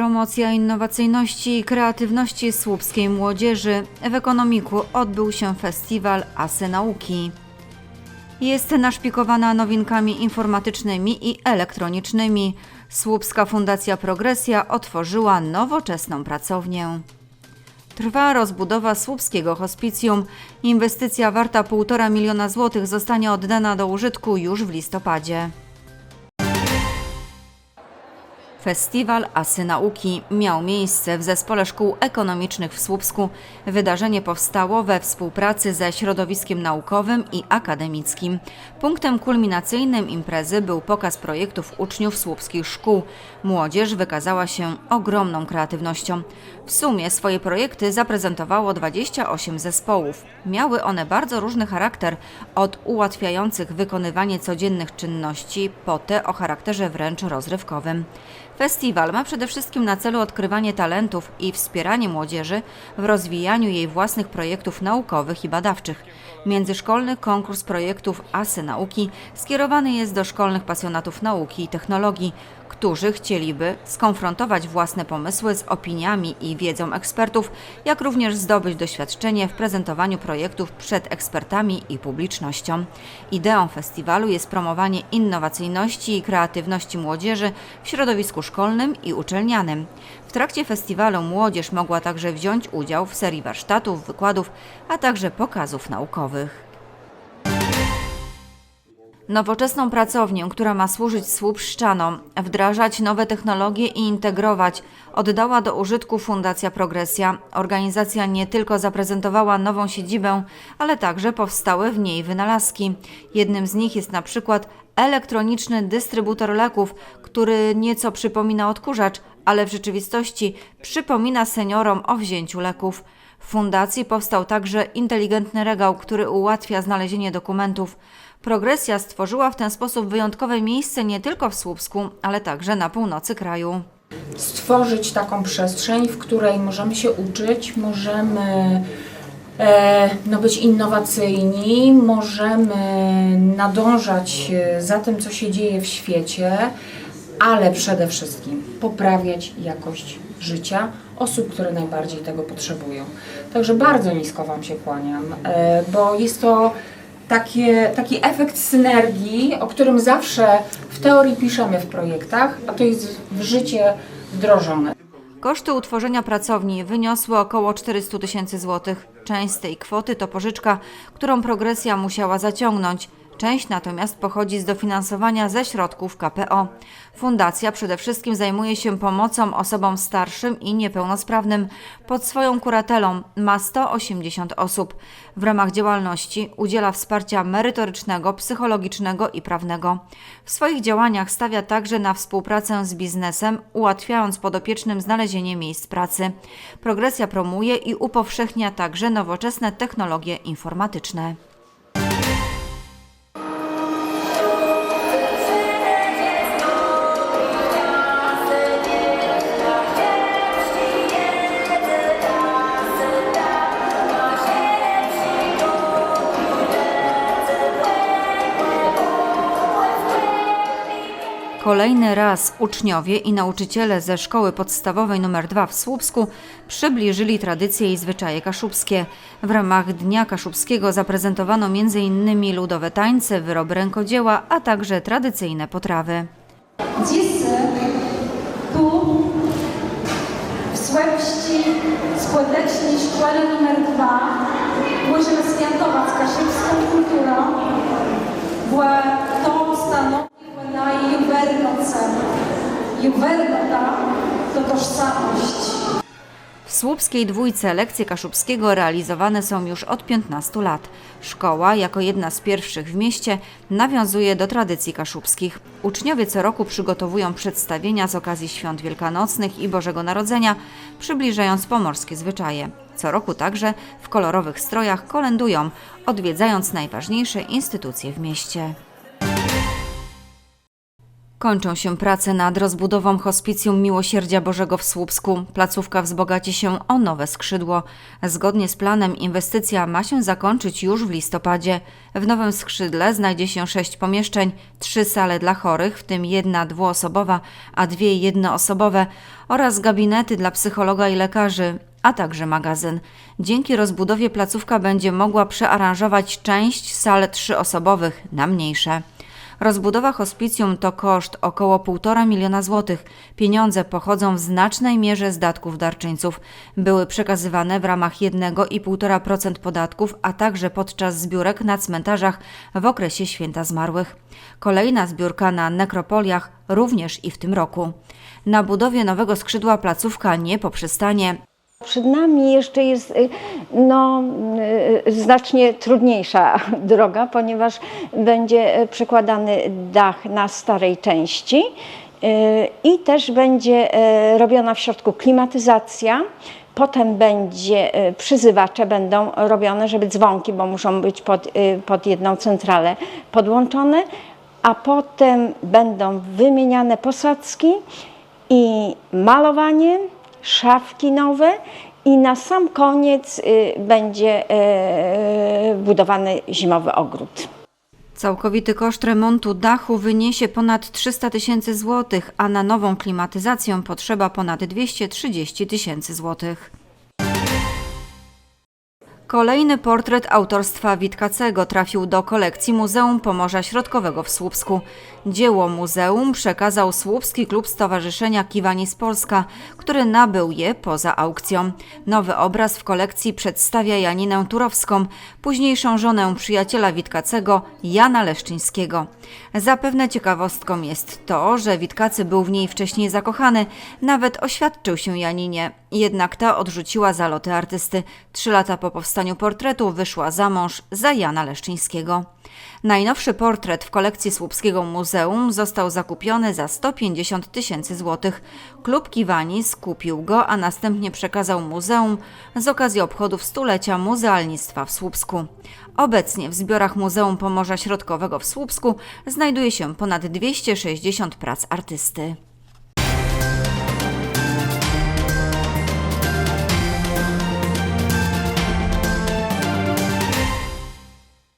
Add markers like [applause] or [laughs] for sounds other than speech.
Promocja innowacyjności i kreatywności słupskiej młodzieży. W ekonomiku odbył się festiwal Asy Nauki. Jest naszpikowana nowinkami informatycznymi i elektronicznymi. Słupska Fundacja Progresja otworzyła nowoczesną pracownię. Trwa rozbudowa słupskiego hospicjum. Inwestycja warta 1,5 miliona złotych zostanie oddana do użytku już w listopadzie. Festiwal Asy Nauki miał miejsce w Zespole Szkół Ekonomicznych w Słupsku. Wydarzenie powstało we współpracy ze środowiskiem naukowym i akademickim. Punktem kulminacyjnym imprezy był pokaz projektów uczniów słupskich szkół. Młodzież wykazała się ogromną kreatywnością. W sumie swoje projekty zaprezentowało 28 zespołów. Miały one bardzo różny charakter, od ułatwiających wykonywanie codziennych czynności po te o charakterze wręcz rozrywkowym. Festiwal ma przede wszystkim na celu odkrywanie talentów i wspieranie młodzieży w rozwijaniu jej własnych projektów naukowych i badawczych. Międzyszkolny konkurs projektów Asy Nauki skierowany jest do szkolnych pasjonatów nauki i technologii, którzy chcieliby skonfrontować własne pomysły z opiniami i wiedzą ekspertów, jak również zdobyć doświadczenie w prezentowaniu projektów przed ekspertami i publicznością. Ideą festiwalu jest promowanie innowacyjności i kreatywności młodzieży w środowisku szkolnym i uczelnianym. W trakcie festiwalu młodzież mogła także wziąć udział w serii warsztatów, wykładów, a także pokazów naukowych. Nowoczesną pracownię, która ma służyć słupszczanom, wdrażać nowe technologie i integrować, oddała do użytku Fundacja Progresja. Organizacja nie tylko zaprezentowała nową siedzibę, ale także powstały w niej wynalazki. Jednym z nich jest na przykład elektroniczny dystrybutor leków, który nieco przypomina odkurzacz, ale w rzeczywistości przypomina seniorom o wzięciu leków. W fundacji powstał także inteligentny regał, który ułatwia znalezienie dokumentów. Progresja stworzyła w ten sposób wyjątkowe miejsce nie tylko w Słupsku, ale także na północy kraju. stworzyć taką przestrzeń, w której możemy się uczyć, możemy e, no, być innowacyjni, możemy nadążać e, za tym, co się dzieje w świecie, ale przede wszystkim poprawiać jakość życia osób, które najbardziej tego potrzebują. Także bardzo nisko Wam się kłaniam, e, bo jest to takie, taki efekt synergii, o którym zawsze w teorii piszemy w projektach, a to jest w życie wdrożone. Koszty utworzenia pracowni wyniosły około 400 tysięcy złotych. Część z tej kwoty to pożyczka, którą progresja musiała zaciągnąć. Część natomiast pochodzi z dofinansowania ze środków KPO. Fundacja przede wszystkim zajmuje się pomocą osobom starszym i niepełnosprawnym. Pod swoją kuratelą ma 180 osób. W ramach działalności udziela wsparcia merytorycznego, psychologicznego i prawnego. W swoich działaniach stawia także na współpracę z biznesem, ułatwiając podopiecznym znalezienie miejsc pracy. Progresja promuje i upowszechnia także nowoczesne technologie informatyczne. Kolejny raz uczniowie i nauczyciele ze szkoły podstawowej nr 2 w Słupsku przybliżyli tradycje i zwyczaje kaszubskie. W ramach Dnia Kaszubskiego zaprezentowano m.in. ludowe tańce, wyroby rękodzieła, a także tradycyjne potrawy. Dziś tu w Słepści Społecznej Szkole nr 2 możemy świętować kaszubską kulturę, bo Juwernota to tożsamość. W słupskiej dwójce lekcje kaszubskiego realizowane są już od 15 lat. Szkoła, jako jedna z pierwszych w mieście, nawiązuje do tradycji kaszubskich. Uczniowie co roku przygotowują przedstawienia z okazji świąt wielkanocnych i Bożego Narodzenia, przybliżając pomorskie zwyczaje. Co roku także w kolorowych strojach kolendują, odwiedzając najważniejsze instytucje w mieście. Kończą się prace nad rozbudową hospicjum Miłosierdzia Bożego w Słupsku. Placówka wzbogaci się o nowe skrzydło. Zgodnie z planem inwestycja ma się zakończyć już w listopadzie. W nowym skrzydle znajdzie się sześć pomieszczeń, trzy sale dla chorych, w tym jedna dwuosobowa, a dwie jednoosobowe oraz gabinety dla psychologa i lekarzy, a także magazyn. Dzięki rozbudowie placówka będzie mogła przearanżować część sal trzyosobowych na mniejsze. Rozbudowa hospicjum to koszt około 1,5 miliona złotych. Pieniądze pochodzą w znacznej mierze z datków darczyńców. Były przekazywane w ramach 1,5% podatków, a także podczas zbiórek na cmentarzach w okresie święta zmarłych. Kolejna zbiórka na nekropoliach również i w tym roku. Na budowie nowego skrzydła placówka nie poprzestanie. Przed nami jeszcze jest y, no, y, znacznie trudniejsza [laughs] droga, ponieważ będzie y, przekładany dach na starej części y, i też będzie y, robiona w środku klimatyzacja. Potem będzie y, przyzywacze będą robione, żeby dzwonki, bo muszą być pod, y, pod jedną centralę podłączone, a potem będą wymieniane posadzki i malowanie, szafki nowe i na sam koniec y, będzie y, budowany zimowy ogród. Całkowity koszt remontu dachu wyniesie ponad 300 tysięcy złotych, a na nową klimatyzację potrzeba ponad 230 tysięcy złotych. Kolejny portret autorstwa Witkacego trafił do kolekcji Muzeum Pomorza Środkowego w Słupsku. Dzieło muzeum przekazał Słupski Klub Stowarzyszenia Kiwanis Polska, który nabył je poza aukcją. Nowy obraz w kolekcji przedstawia Janinę Turowską, późniejszą żonę przyjaciela Witkacego, Jana Leszczyńskiego. Zapewne ciekawostką jest to, że Witkacy był w niej wcześniej zakochany, nawet oświadczył się Janinie. Jednak ta odrzuciła zaloty artysty. Trzy lata po powstaniu portretu wyszła za mąż za Jana Leszczyńskiego. Najnowszy portret w kolekcji Słupskiego Muzeum został zakupiony za 150 tysięcy złotych. Klub Kiwani skupił go, a następnie przekazał muzeum z okazji obchodów stulecia muzealnictwa w Słupsku. Obecnie w zbiorach Muzeum Pomorza Środkowego w Słupsku znajduje się ponad 260 prac artysty.